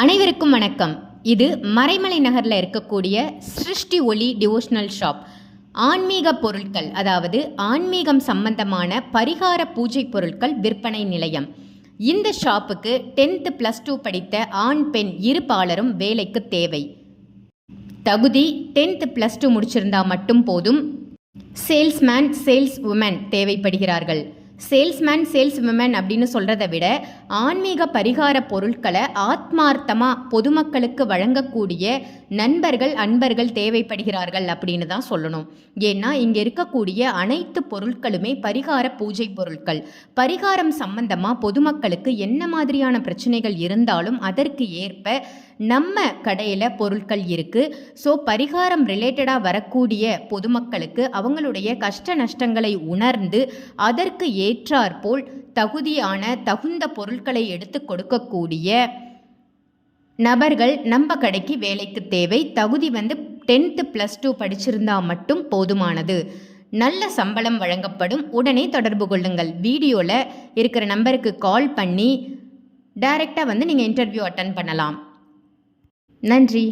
அனைவருக்கும் வணக்கம். இது மறைமலை நகரில் இருக்கக்கூடிய சிருஷ்டி ஒளி டிவோஷனல் ஷாப் ஆன்மீக பொருட்கள் அதாவது ஆன்மீகம் சம்பந்தமான பரிகார பூஜை பொருட்கள் விற்பனை நிலையம். இந்த ஷாப்புக்கு டென்த்து ப்ளஸ் டூ படித்த ஆண் பெண் இரு பாலரும் வேலைக்கு தேவை. தகுதி டென்த்து ப்ளஸ் டூ முடிச்சிருந்தா மட்டும் போதும். சேல்ஸ்மேன் சேல்ஸ் உமன் தேவைப்படுகிறார்கள். சேல்ஸ்மேன் சேல்ஸ் விமன் அப்படின்னு சொல்கிறத விட ஆன்மீக பரிகார பொருட்களை ஆத்மார்த்தமாக பொதுமக்களுக்கு வழங்கக்கூடிய நண்பர்கள் அன்பர்கள் தேவைப்படுகிறார்கள் அப்படின்னு தான் சொல்லணும். ஏன்னா இங்கே இருக்கக்கூடிய அனைத்து பொருட்களுமே பரிகார பூஜை பொருட்கள். பரிகாரம் சம்பந்தமாக பொதுமக்களுக்கு என்ன மாதிரியான பிரச்சனைகள் இருந்தாலும் அதற்கு ஏற்ப நம்ம கடையில் பொருட்கள் இருக்குது ஸோ பரிகாரம் ரிலேட்டடாக வரக்கூடிய பொதுமக்களுக்கு அவங்களுடைய கஷ்ட நஷ்டங்களை உணர்ந்து அதற்கு ஏற்றாற்போல் தகுதியான தகுந்த பொருட்களை எடுத்து கொடுக்கக்கூடிய நபர்கள் நம்ம கடைக்கு வேலைக்கு தேவை. தகுதி வந்து டென்த்து ப்ளஸ் டூ படிச்சிருந்தா மட்டும் போதுமானது. நல்ல சம்பளம் வழங்கப்படும். உடனே தொடர்பு கொள்ளுங்கள். வீடியோவில் இருக்கிற நம்பருக்கு கால் பண்ணி டைரெக்டாக வந்து நீங்கள் இன்டர்வியூ அட்டன் பண்ணலாம். நன்றி.